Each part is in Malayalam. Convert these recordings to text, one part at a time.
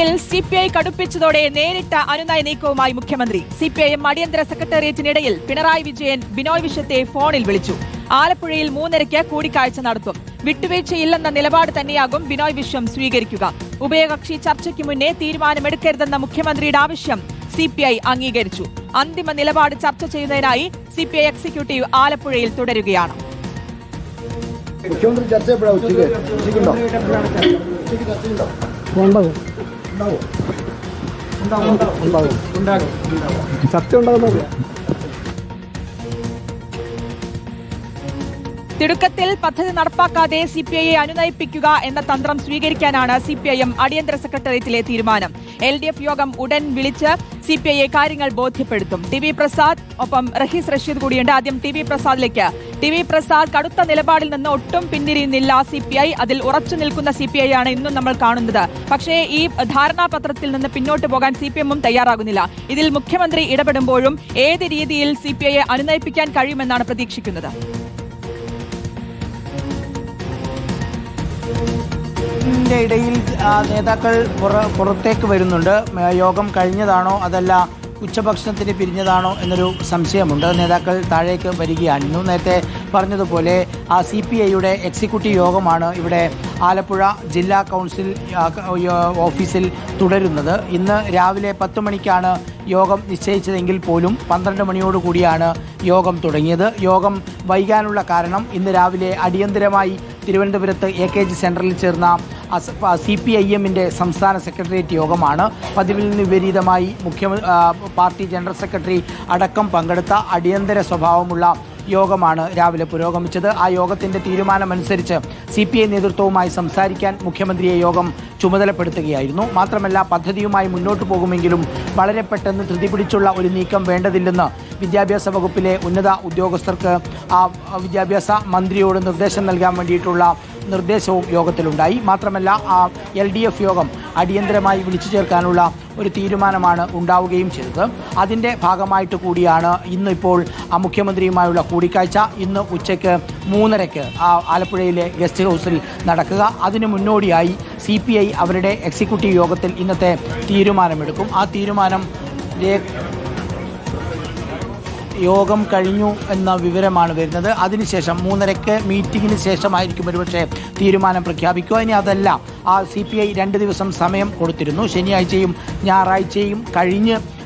ഇടുക്കിയിൽ സി പി ഐ കടുപ്പിച്ചതോടെ നേരിട്ട അനുനയ നീക്കവുമായി മുഖ്യമന്ത്രി. സി പി ഐ എം അടിയന്തര സെക്രട്ടേറിയറ്റിനിടയിൽ പിണറായി വിജയൻ ബിനോയ് വിശ്വത്തെ ഫോണിൽ വിളിച്ചു. ആലപ്പുഴയിൽ മൂന്നരയ്ക്ക് കൂടിക്കാഴ്ച നടത്തും. വിട്ടുവീഴ്ചയില്ലെന്ന നിലപാട് തന്നെയാകും ബിനോയ് വിശ്വം സ്വീകരിക്കുക. ഉഭയകക്ഷി ചർച്ചയ്ക്ക് മുന്നേ തീരുമാനമെടുക്കരുതെന്ന മുഖ്യമന്ത്രിയുടെ ആവശ്യം സി പി ഐ അംഗീകരിച്ചു. അന്തിമ നിലപാട് ചർച്ച ചെയ്യുന്നതിനായി സി പി ഐ എക്സിക്യൂട്ടീവ് ആലപ്പുഴയിൽ തുടരുകയാണ്. മുഖ്യമന്ത്രി ചർച്ച എപ്പോഴാണ് ഉച്ചയ്ക്ക്? ഉച്ചയ്ക്കുണ്ടോ? ഉച്ചയ്ക്ക് ചർച്ചയുണ്ടോ? ഉണ്ടാകും ഉണ്ടാവും? ഉണ്ടാവും? ഉണ്ടാകും ചർച്ച ഉണ്ടാകുന്ന തിടുക്കത്തിൽ പദ്ധതി നടപ്പാക്കാതെ സി പി ഐയെ അനുനയിപ്പിക്കുക എന്ന തന്ത്രം സ്വീകരിക്കാനാണ് സി പി ഐ എം അടിയന്തര സെക്രട്ടേറിയറ്റിലെ തീരുമാനം. എൽ ഡി എഫ് യോഗം ഉടൻ വിളിച്ച് സി പി ഐയെ കാര്യങ്ങൾ ബോധ്യപ്പെടുത്തും. ടി വി പ്രസാദ് ഒപ്പം റഹീസ് റഷീദ് കൂടിയുണ്ട്. ആദ്യം ടി വി പ്രസാദിലേക്ക്. ടി വി പ്രസാദ് കടുത്ത നിലപാടിൽ നിന്ന് ഒട്ടും പിന്തിരിയുന്നില്ല. സി പി ഐ അതിൽ ഉറച്ചു നിൽക്കുന്ന സി പി ഐ ആണ് ഇന്നും നമ്മൾ കാണുന്നത്. പക്ഷേ ഈ ധാരണാപത്രത്തിൽ നിന്ന് പിന്നോട്ട് പോകാൻ സി പി എമ്മും തയ്യാറാകുന്നില്ല. ഇതിൽ മുഖ്യമന്ത്രി ഇടപെടുമ്പോഴും ഏത് രീതിയിൽ സി പി ഐയെ അനുനയിപ്പിക്കാൻ കഴിയുമെന്നാണ് പ്രതീക്ഷിക്കുന്നത്. ഇതിന്റെ ഇടയിൽ നേതാക്കൾ പുറ- പുറത്തേക്ക് വരുന്നുണ്ട്. യോഗം കഴിഞ്ഞതാണോ? അതല്ല ഉച്ചഭക്ഷണത്തിന് പിരിഞ്ഞതാണോ എന്നൊരു സംശയമുണ്ട്. നേതാക്കൾ താഴേക്ക് വരികയാണ്. ഇന്നും നേരത്തെ പറഞ്ഞതുപോലെ ആ സി പി ഐയുടെ എക്സിക്യൂട്ടീവ് യോഗമാണ് ഇവിടെ ആലപ്പുഴ ജില്ലാ കൗൺസിൽ ഓഫീസിൽ തുടരുന്നത്. ഇന്ന് രാവിലെ പത്ത് മണിക്കാണ് യോഗം നിശ്ചയിച്ചതെങ്കിൽ പോലും പന്ത്രണ്ട് മണിയോടുകൂടിയാണ് യോഗം തുടങ്ങിയത്. യോഗം വൈകാനുള്ള കാരണം ഇന്ന് രാവിലെ അടിയന്തരമായി തിരുവനന്തപുരത്ത് എ കെ ജി സെന്ററിൽ ചേർന്ന സി പി ഐ എമ്മിന്റെ സംസ്ഥാന സെക്രട്ടേറിയറ്റ് യോഗമാണ്. പതിവിൽ നിന്ന് വിപരീതമായി മുഖ്യ പാർട്ടി ജനറൽ സെക്രട്ടറി അടക്കം പങ്കെടുത്ത അടിയന്തര സ്വഭാവമുള്ള യോഗമാണ് രാവിലെ പുരോഗമിച്ചത്. ആ യോഗത്തിന്റെ തീരുമാനമനുസരിച്ച് സി പി ഐ നേതൃത്വവുമായി സംസാരിക്കാൻ മുഖ്യമന്ത്രിയെ യോഗം ചുമതലപ്പെടുത്തുകയായിരുന്നു. മാത്രമല്ല പദ്ധതിയുമായി മുന്നോട്ട് പോകുമെങ്കിലും വളരെ പെട്ടെന്ന് ധൃതി പിടിച്ചുള്ള ഒരു നീക്കം വേണ്ടതില്ലെന്ന് വിദ്യാഭ്യാസ വകുപ്പിലെ ഉന്നത ഉദ്യോഗസ്ഥർക്ക് ആ വിദ്യാഭ്യാസ മന്ത്രിയോട് നിർദ്ദേശം നൽകാൻ വേണ്ടിയിട്ടുള്ള നിർദ്ദേശവും യോഗത്തിലുണ്ടായി. മാത്രമല്ല ആ എൽ ഡി എഫ് യോഗം അടിയന്തരമായി വിളിച്ചു ചേർക്കാനുള്ള ഒരു തീരുമാനമാണ് ഉണ്ടാവുകയും ചെയ്തത്. അതിന്റെ ഭാഗമായിട്ട് കൂടിയാണ് ഇന്നിപ്പോൾ മുഖ്യമന്ത്രിയുമായുള്ള കൂടിക്കാഴ്ച. ഇന്ന് ഉച്ചയ്ക്ക് മൂന്നരയ്ക്ക് ആ ആലപ്പുഴയിലെ ഗസ്റ്റ് ഹൗസിൽ നടക്കുക. അതിനു മുന്നോടിയായി സി അവരുടെ എക്സിക്യൂട്ടീവ് യോഗത്തിൽ ഇന്നത്തെ തീരുമാനമെടുക്കും. ആ തീരുമാനം യോഗം കഴിഞ്ഞു എന്ന വിവരമാണ് വരുന്നത്. അതിനുശേഷം മൂന്നരയ്ക്ക് മീറ്റിംഗിന് ശേഷമായിരിക്കും ഒരുപക്ഷെ തീരുമാനം പ്രഖ്യാപിക്കുക. ഇനി അതല്ല. ആ സി രണ്ട് ദിവസം സമയം കൊടുത്തിരുന്നു. ശനിയാഴ്ചയും ഞായറാഴ്ചയും കഴിഞ്ഞ്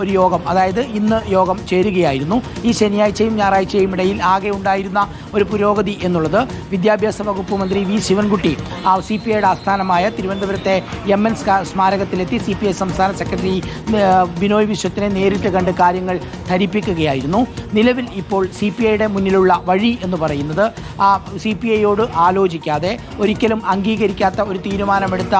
ഒരു യോഗം അതായത് ഇന്ന് യോഗം ചേരുകയായിരുന്നു. ഈ ശനിയാഴ്ചയും ഞായറാഴ്ചയും ഇടയിൽ ആകെ ഉണ്ടായിരുന്ന ഒരു പുരോഗതി എന്നുള്ളത് വിദ്യാഭ്യാസ വകുപ്പ് മന്ത്രി വി ശിവൻകുട്ടി സി പി ഐയുടെ ആസ്ഥാനമായ തിരുവനന്തപുരത്തെ എം എൻ സ്മാരകത്തിലെത്തി സി പി ഐ സംസ്ഥാന സെക്രട്ടറി ബിനോയ് വിശ്വത്തിനെ നേരിട്ട് കണ്ട് കാര്യങ്ങൾ ധരിപ്പിക്കുകയായിരുന്നു. നിലവിൽ ഇപ്പോൾ സി പി ഐയുടെ മുന്നിലുള്ള വഴി എന്ന് പറയുന്നത് സി പി ഐയോട് ആലോചിക്കാതെ ഒരിക്കലും അംഗീകരിക്കാത്ത ഒരു തീരുമാനമെടുത്ത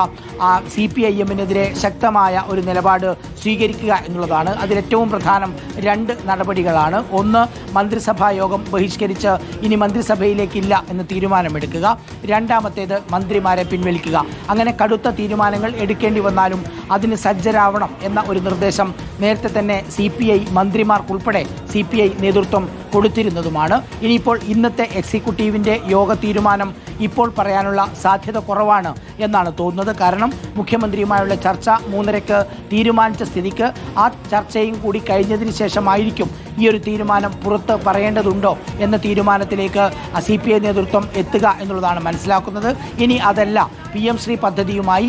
സി പി ഐ എമ്മിനെതിരെ ശക്തമായ ഒരു നിലപാട് സ്വീകരിക്കുക എന്നുള്ളതാണ് അതിലേറ്റവും പ്രധാനം രണ്ട് നടപടികളാണ്. ഒന്ന് മന്ത്രിസഭാ യോഗം ബഹിഷ്കരിച്ച് ഇനി മന്ത്രിസഭയിലേക്കില്ല എന്ന് തീരുമാനമെടുക്കുക. രണ്ടാമത്തേത് മന്ത്രിമാരെ പിൻവലിക്കുക. അങ്ങനെ കടുത്ത തീരുമാനങ്ങൾ എടുക്കേണ്ടി വന്നാലും അതിന് സജ്ജരാവണം എന്ന ഒരു നിർദ്ദേശം നേരത്തെ തന്നെ സി പി ഐ മന്ത്രിമാർക്കുൾപ്പെടെ സി പി ഐ നേതൃത്വം കൊടുത്തിരുന്നതുമാണ്. ഇനിയിപ്പോൾ ഇന്നത്തെ എക്സിക്യൂട്ടീവിന്റെ യോഗ തീരുമാനം ഇപ്പോൾ പറയാനുള്ള സാധ്യത കുറവാണ് എന്നാണ് തോന്നുന്നത്. കാരണം മുഖ്യമന്ത്രിയുമായുള്ള ചർച്ച മൂന്നരയ്ക്ക് തീരുമാനിച്ച സ്ഥിതിക്ക് ആ ചർച്ചയും കൂടി കഴിഞ്ഞതിന് ശേഷമായിരിക്കും ഈ ഒരു തീരുമാനം പുറത്ത് പറയേണ്ടതുണ്ടോ എന്ന തീരുമാനത്തിലേക്ക് സി പി ഐ നേതൃത്വം എത്തുക എന്നുള്ളതാണ് മനസ്സിലാക്കുന്നത്. ഇനി അതല്ല പി എം ശ്രീ പദ്ധതിയുമായി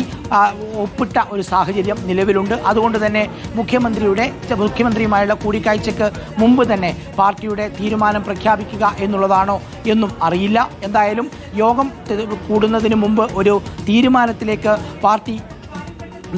ഒപ്പിട്ട ഒരു സാഹചര്യം നിലവിലുണ്ട്. അതുകൊണ്ട് തന്നെ മുഖ്യമന്ത്രിയുടെ മുഖ്യമന്ത്രിയുമായുള്ള കൂടിക്കാഴ്ചയ്ക്ക് മുമ്പ് തന്നെ പാർട്ടിയുടെ തീരുമാനം പ്രഖ്യാപിക്കുക എന്നുള്ളതാണോ എന്നും അറിയില്ല. എന്തായാലും യോഗം കൂടുന്നതിന് മുമ്പ് ഒരു തീരുമാനത്തിലേക്ക് പാർട്ടി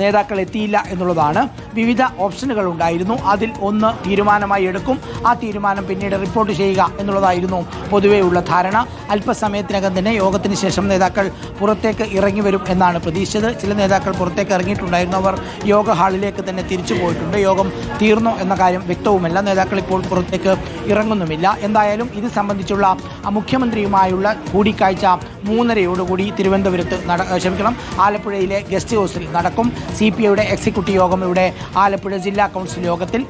നേതാക്കൾ എത്തിയില്ല എന്നുള്ളതാണ് വിവിധ ഓപ്ഷനുകൾ ഉണ്ടായിരുന്നു. അതിൽ ഒന്ന് തീരുമാനമായി എടുക്കും. ആ തീരുമാനം പിന്നീട് റിപ്പോർട്ട് ചെയ്യുക എന്നുള്ളതായിരുന്നു പൊതുവെയുള്ള ധാരണ. അല്പസമയത്തിനകം തന്നെ യോഗത്തിന് ശേഷം നേതാക്കൾ പുറത്തേക്ക് ഇറങ്ങി വരും എന്നാണ് പ്രതീക്ഷിച്ചത്. ചില നേതാക്കൾ പുറത്തേക്ക് ഇറങ്ങിയിട്ടുണ്ടായിരുന്നു. അവർ യോഗ ഹാളിലേക്ക് തന്നെ തിരിച്ചു പോയിട്ടുണ്ട്. യോഗം തീർന്നോ എന്ന കാര്യം വ്യക്തവുമല്ല. നേതാക്കൾ ഇപ്പോൾ പുറത്തേക്ക് ഇറങ്ങുന്നുമില്ല. എന്തായാലും ഇത് സംബന്ധിച്ചുള്ള മുഖ്യമന്ത്രിയുമായുള്ള കൂടിക്കാഴ്ച മൂന്നരയോടുകൂടി തിരുവനന്തപുരത്ത് നട ക്ഷമിക്കണം. ആലപ്പുഴയിലെ ഗസ്റ്റ് ഹൗസിൽ നടക്കും. സി പി ഐയുടെ എക്സിക്യൂട്ടീവ് യോഗം ഇവിടെ ആലപ്പുഴ ജില്ലാ കൗൺസിൽ യോഗത്തിൽ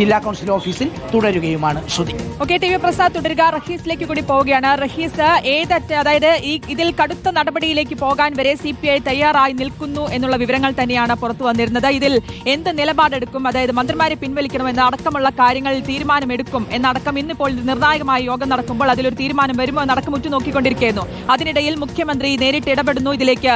ജില്ലാ കൗൺസിൽ ഓഫീസിൽ തുടരുകയുമാണ് Shruti. Okay T V Prasad തുടരുക. റഹീസിലേക്ക് കൂടി പോവുകയാണ്. റഹീസ് ഏതറ്റ അതായത് ഈ ഇതിൽ കടുത്ത നടപടിയിലേക്ക് പോകാൻ വരെ സി പി ഐ തയ്യാറായി നിൽക്കുന്നു എന്നുള്ള വിവരങ്ങൾ തന്നെയാണ് പുറത്തു വന്നിരുന്നത്. ഇതിൽ എന്ത് നിലപാടെടുക്കും? അതായത് മന്ത്രിമാരെ പിൻവലിക്കണമെന്ന് അടക്കമുള്ള കാര്യങ്ങളിൽ തീരുമാനമെടുക്കും എന്നടക്കം ഇന്നിപ്പോൾ നിർണായകമായ യോഗം നടക്കുമ്പോൾ അതിലൊരു തീരുമാനം വരുമോ എന്നടക്കം ഉറ്റുനോക്കിക്കൊണ്ടിരിക്കുന്നു. അതിനിടയിൽ മുഖ്യമന്ത്രി നേരിട്ട് ഇടപെടുന്നു. ഇതിലേക്ക്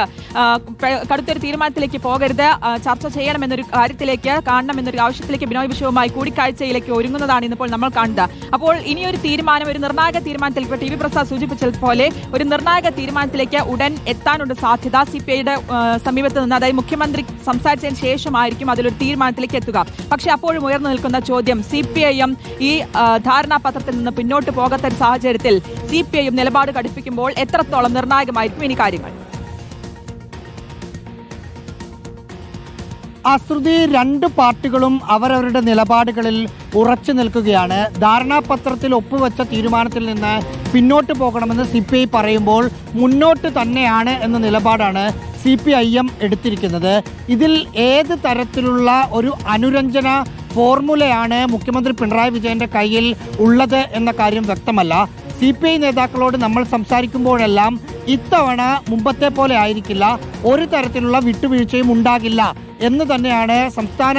കടുത്തൊരു തീരുമാനത്തിലേക്ക് പോകരുത്. ചർച്ച ചർച്ച ചെയ്യണമെന്നൊരു കാര്യത്തിലേക്ക് കാണണമെന്നൊരു ആവശ്യത്തിലേക്ക് ബിനോയ് വിശ്വവുമായി കൂടിക്കാഴ്ചയിലേക്ക് ഒരുങ്ങുന്നതാണ് ഇന്നിപ്പോൾ നമ്മൾ കാണുന്നത്. അപ്പോൾ ഇനിയൊരു തീരുമാനം ഒരു നിർണായക തീരുമാനത്തിൽ ഇപ്പോൾ ടി വി പ്രസാദ് സൂചിപ്പിച്ചതുപോലെ ഒരു നിർണായക തീരുമാനത്തിലേക്ക് ഉടൻ എത്താനുണ്ട് സാധ്യത. സി പി ഐയുടെ സമീപത്ത് നിന്ന് അതായത് മുഖ്യമന്ത്രി സംസാരിച്ചതിന് ശേഷമായിരിക്കും അതിലൊരു തീരുമാനത്തിലേക്ക് എത്തുക. പക്ഷേ അപ്പോഴും ഉയർന്നു നിൽക്കുന്ന ചോദ്യം സി പി ഐ എം ഈ ധാരണാപത്രത്തിൽ നിന്ന് പിന്നോട്ട് പോകാത്ത ഒരു സാഹചര്യത്തിൽ സി പി ഐ എം നിലപാട് കടുപ്പിക്കുമ്പോൾ എത്രത്തോളം നിർണായകമായിരിക്കും? ഇനി കാര്യങ്ങൾ. അശ്രുതി രണ്ട് പാർട്ടികളും അവരവരുടെ നിലപാടുകളിൽ ഉറച്ചു നിൽക്കുകയാണ്. ധാരണാപത്രത്തിൽ ഒപ്പുവെച്ച തീരുമാനത്തിൽ നിന്ന് പിന്നോട്ട് പോകണമെന്ന് സി പി ഐ പറയുമ്പോൾ മുന്നോട്ട് തന്നെയാണ് എന്ന നിലപാടാണ് സി പി ഐ എം എടുത്തിരിക്കുന്നത്. ഇതിൽ ഏത് തരത്തിലുള്ള ഒരു അനുരഞ്ജന ഫോർമുലയാണ് മുഖ്യമന്ത്രി പിണറായി വിജയന്റെ കയ്യിൽ ഉള്ളത് എന്ന കാര്യം വ്യക്തമല്ല. സി പി ഐ നേതാക്കളോട് നമ്മൾ സംസാരിക്കുമ്പോഴെല്ലാം ഇത്തവണ മുമ്പത്തെ പോലെ ആയിരിക്കില്ല. ഒരു തരത്തിലുള്ള വിട്ടുവീഴ്ചയും ഉണ്ടാകില്ല. എന്ന് തന്നെയാണ് സംസ്ഥാന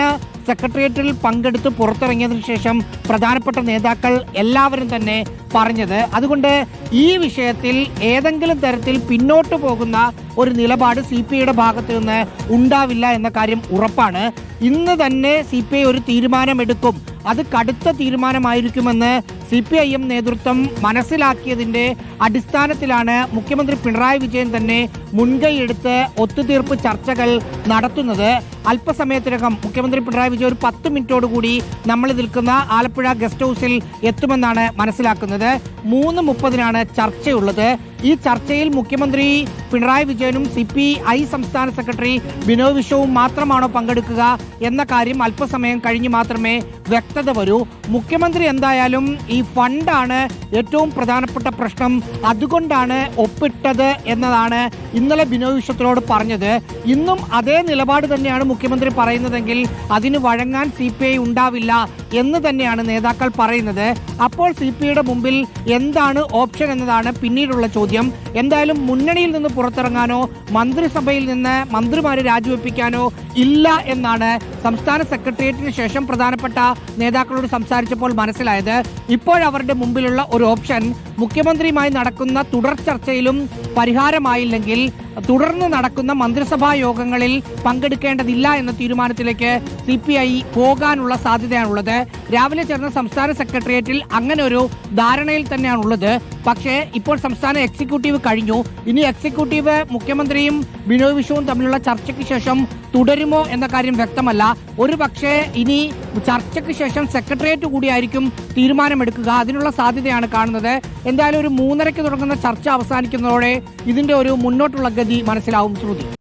സെക്രട്ടേറിയറ്റിൽ പങ്കെടുത്ത് പുറത്തിറങ്ങിയതിനു ശേഷം പ്രധാനപ്പെട്ട നേതാക്കൾ എല്ലാവരും തന്നെ പറഞ്ഞത്. അതുകൊണ്ട് ഈ വിഷയത്തിൽ ഏതെങ്കിലും തരത്തിൽ പിന്നോട്ട് പോകുന്ന ഒരു നിലപാട് സി പി ഐയുടെ ഭാഗത്തു നിന്ന് ഉണ്ടാവില്ല എന്ന കാര്യം ഉറപ്പാണ്. ഇന്ന് തന്നെ സി പി ഐ ഒരു തീരുമാനമെടുക്കും. അത് കടുത്ത തീരുമാനമായിരിക്കുമെന്ന് സി പി ഐ എം നേതൃത്വം മനസ്സിലാക്കിയതിന്റെ അടിസ്ഥാനത്തിലാണ് മുഖ്യമന്ത്രി പിണറായി വിജയൻ തന്നെ മുൻകൈയെടുത്ത് ഒത്തുതീർപ്പ് ചർച്ചകൾ നടത്തുന്നത്. അല്പസമയത്തിനകം മുഖ്യമന്ത്രി പിണറായി വിജയൻ ഒരു പത്ത് മിനിറ്റോടുകൂടി നമ്മൾ നിൽക്കുന്ന ആലപ്പുഴ ഗസ്റ്റ് ഹൗസിൽ എത്തുമെന്നാണ് മനസ്സിലാക്കുന്നത്. മൂന്ന് മുപ്പതിനാണ് ചർച്ചയുള്ളത്. ഈ ചർച്ചയിൽ മുഖ്യമന്ത്രി പിണറായി വിജയനും സി പി ഐ സംസ്ഥാന സെക്രട്ടറി ബിനോയ് വിശ്വവും മാത്രമാണോ പങ്കെടുക്കുക എന്ന കാര്യം അല്പസമയം കഴിഞ്ഞ് മാത്രമേ വ്യക്തത വരൂ. മുഖ്യമന്ത്രി എന്തായാലും ഈ ഫണ്ടാണ് ഏറ്റവും പ്രധാനപ്പെട്ട പ്രശ്നം. അതുകൊണ്ടാണ് ഒപ്പിട്ടത് എന്നതാണ് ഇന്നലെ ബിനോയ് വിശ്വത്തിനോട് പറഞ്ഞത്. ഇന്നും അതേ നിലപാട് തന്നെയാണ് മുഖ്യമന്ത്രി പറയുന്നതെങ്കിൽ അതിന് വഴങ്ങാൻ സി പി ഐ ഉണ്ടാവില്ല എന്ന് തന്നെയാണ് നേതാക്കൾ പറയുന്നത്. അപ്പോൾ സി പി ഐയുടെ മുമ്പിൽ എന്താണ് ഓപ്ഷൻ എന്നതാണ് പിന്നീടുള്ള ചോദ്യം. എന്തായാലും മുന്നണിയിൽ നിന്ന് പുറത്തിറങ്ങാനോ മന്ത്രിസഭയിൽ നിന്ന് മന്ത്രിമാരെ രാജിവെപ്പിക്കാനോ ഇല്ല എന്നാണ് സംസ്ഥാന സെക്രട്ടേറിയറ്റിന് ശേഷം പ്രധാനപ്പെട്ട നേതാക്കളോട് സംസാരിച്ചപ്പോൾ മനസ്സിലായത്. ഇപ്പോഴവരുടെ മുമ്പിലുള്ള ഒരു ഓപ്ഷൻ മുഖ്യമന്ത്രിയുമായി നടക്കുന്ന തുടർ ചർച്ചയിലും പരിഹാരമായില്ലെങ്കിൽ തുടർന്ന് നടക്കുന്ന മന്ത്രിസഭാ യോഗങ്ങളിൽ പങ്കെടുക്കേണ്ടതില്ല എന്ന തീരുമാനത്തിലേക്ക് സി പി ഐ പോകാനുള്ള സാധ്യതയാണുള്ളത്. രാവിലെ ചേർന്ന സംസ്ഥാന സെക്രട്ടേറിയറ്റിൽ അങ്ങനെ ഒരു ധാരണയിൽ തന്നെയാണുള്ളത്. പക്ഷേ ഇപ്പോൾ സംസ്ഥാന എക്സിക്യൂട്ടീവ് കഴിഞ്ഞു. ഇനി എക്സിക്യൂട്ടീവ് മുഖ്യമന്ത്രിയും ബിനോയ് വിശ്വവും തമ്മിലുള്ള ചർച്ചയ്ക്ക് ശേഷം തുടരുമോ എന്ന കാര്യം വ്യക്തമല്ല. ഒരു പക്ഷേ ഇനി ചർച്ചയ്ക്ക് ശേഷം സെക്രട്ടേറിയറ്റ് കൂടിയായിരിക്കും തീരുമാനമെടുക്കുക. അതിനുള്ള സാധ്യതയാണ് കാണുന്നത്. എന്തായാലും ഒരു മൂന്നരയ്ക്ക് തുടങ്ങുന്ന ചർച്ച അവസാനിക്കുന്നതോടെ ഇതിന്റെ ഒരു മുന്നോട്ടുള്ള ഗതി മനസ്സിലാവും ശ്രുതി.